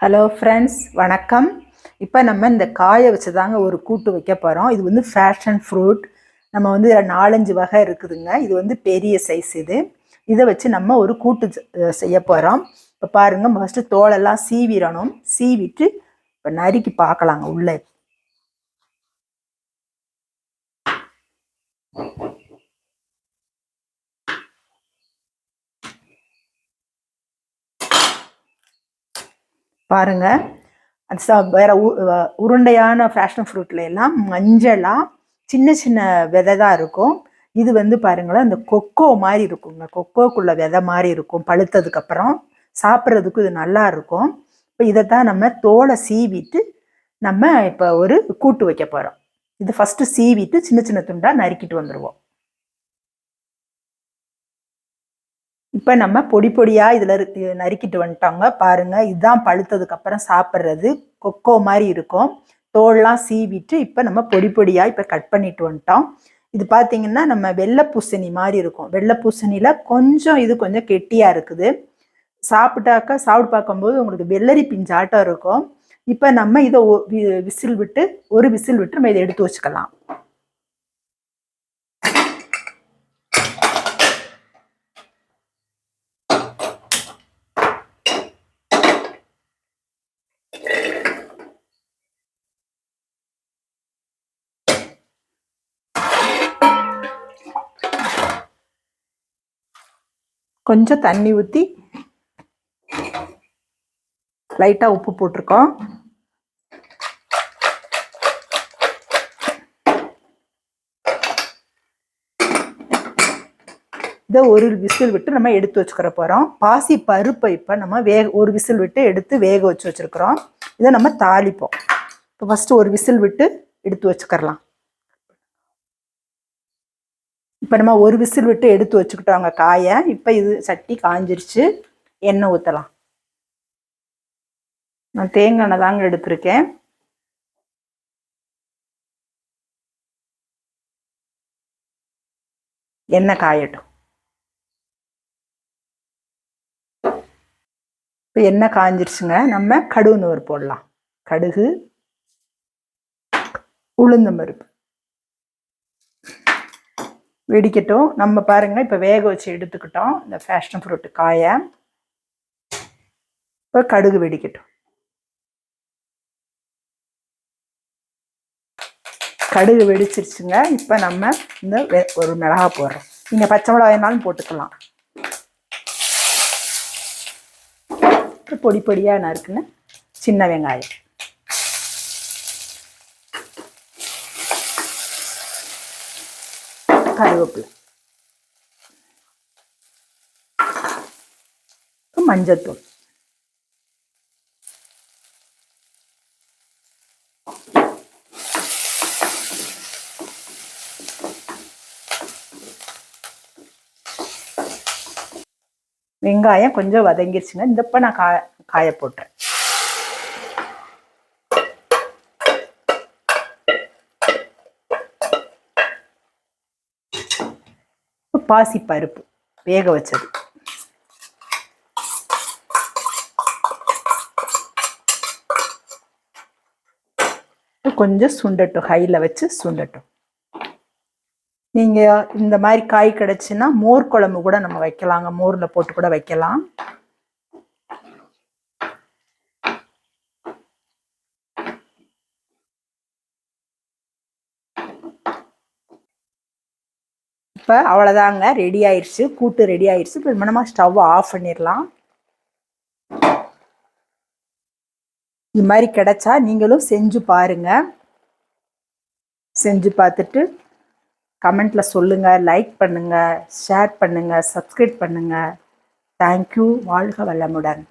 Hello friends வணக்கம். இப்போ நம்ம இந்த காயை வச்சு தாங்க ஒரு கூட்டு வைக்க போகிறோம் இது வந்து ஃபேஷன் ஃப்ரூட் நம்ம வந்து இதில் நாலஞ்சு வகை இருக்குதுங்க. இது வந்து பெரிய சைஸ் இது. இதை வச்சு நம்ம ஒரு கூட்டு செ- செய்ய போகிறோம் இப்போ பாருங்கள் ஃபஸ்ட்டு தோலெல்லாம் சீவிடணும். சீவிட்டு இப்போ நறுக்கி பார்க்கலாங்க உள்ளே. பாருங்க. அது ச வேற உ- உருண்டையான ஃபேஷன் ஃப்ரூட்ல எல்லாம் மஞ்சளாக சின்ன சின்ன விதை தான் இருக்கும். இது வந்து பாருங்களேன் அந்த கொக்கோ மாதிரி இருக்குங்க. கொக்கோக்குள்ள விதை மாதிரி இருக்கும் பழுத்ததுக்கு அப்புறம். சாப்பிட்றதுக்கு இது நல்லா இருக்கும். இப்போ இதை தான் நம்ம தோலை சீவிட்டு நம்ம இப்போ ஒரு கூட்டு வைக்க போகிறோம் இது ஃபஸ்ட்டு சீவிட்டு சின்ன சின்ன துண்டாக நறுக்கிட்டு வந்துடுவோம் இப்போ நம்ம பொடி பொடியாக இதில் நறுக்கிட்டு வந்துட்டோங்க. பாருங்கள் இதுதான் பழுத்ததுக்கப்புறம் சாப்பிட்றது. கொக்கோ மாதிரி இருக்கும். தோல்லாம் சீவிட்டு இப்போ நம்ம பொடி பொடியாக இப்போ கட் பண்ணிட்டு வந்துட்டோம். இது பார்த்தீங்கன்னா நம்ம வெள்ளை பூசணி மாதிரி இருக்கும். வெள்ளை பூசணியில் கொஞ்சம் இது கொஞ்சம் கெட்டியாக இருக்குது. சாப்பிட்டாக்கா சாப்பிட்டு பார்க்கும்போது உங்களுக்கு வெள்ளரி பிஞ்சாட்டம் இருக்கும். இப்போ நம்ம இதை வி- விசில் விட்டு ஒரு விசில் விட்டு நம்ம இதை எடுத்து வச்சுக்கலாம். கொஞ்சம் தண்ணி ஊற்றி லைட்டாக உப்பு போட்டிருக்கோம். இதை ஒரு விசில் விட்டு நம்ம எடுத்து வச்சுக்கிற போகிறோம் பாசி பருப்பை இப்போ நம்ம வேக ஒரு விசில் விட்டு எடுத்து வேக வச்சு வச்சுருக்குறோம். இதை நம்ம தாளிப்போம். இப்போ ஃபஸ்ட்டு ஒரு விசில் விட்டு எடுத்து வச்சுக்கிறலாம். இப்போ நம்ம ஒரு விசில் விட்டு எடுத்து வச்சுக்கிட்டோங்க காயை. இப்போ இது சட்டி காஞ்சிருச்சு. எண்ணெய் ஊற்றலாம் நான் தேங்காய் எண்ணெய் தாங்க எடுத்திருக்கேன். எண்ணெய் காயட்டும். இப்போ எண்ணெய் காஞ்சிருச்சுங்க. நம்ம கடுகு நூறு போடலாம். கடுகு உளுந்தம் பருப்பு. வெடிக்கட்டும். நம்ம பாருங்க இப்போ வேக வச்சு எடுத்துக்கிட்டோம். இந்த ஃபேஷன் ஃப்ரூட் காயை. இப்போ கடுகு வெடிக்கட்டும். கடுகு வெடிச்சிருச்சுங்க. இப்போ நம்ம இந்த வெ- ஒரு மிளகா போடுறோம். நீங்கள் பச்சை மிளகாயினாலும் போட்டுக்கலாம். இப்போ பொடி பொடியாக நறுக்குன்னு சின்ன வெங்காயம். கருவேப்பிலை. மஞ்சத்தூள். வெங்காயம் கொஞ்சம் வதங்கிருச்சுங்க. இந்தப்ப நான் காய காய போட்டேன் பாசி பருப்பு வேக வச்சது. கொஞ்சம் சுண்டட்டும் ஹையில் வச்சு சுண்டட்டும். நீங்கள் இந்த மாதிரி காய் கிடச்சின்னா மோர் குழம்பு கூட நம்ம வைக்கலாங்க. மோரில் போட்டு கூட வைக்கலாம். இப்போ அவ்வளோதாங்க ரெடி ஆயிடுச்சு கூட்டு ரெடி ஆயிடுச்சு இப்போ நம்ம ஸ்டவ் ஆஃப் பண்ணிடலாம். இது மாதிரி கிடைச்சா நீங்களும் செஞ்சு பாருங்க. செஞ்சு பார்த்துட்டு கமெண்ட்ல சொல்லுங்க லைக் பண்ணுங்க ஷேர் பண்ணுங்க சப்ஸ்கிரைப் பண்ணுங்க. தேங்க்யூ வாழ்க வளமுடன்.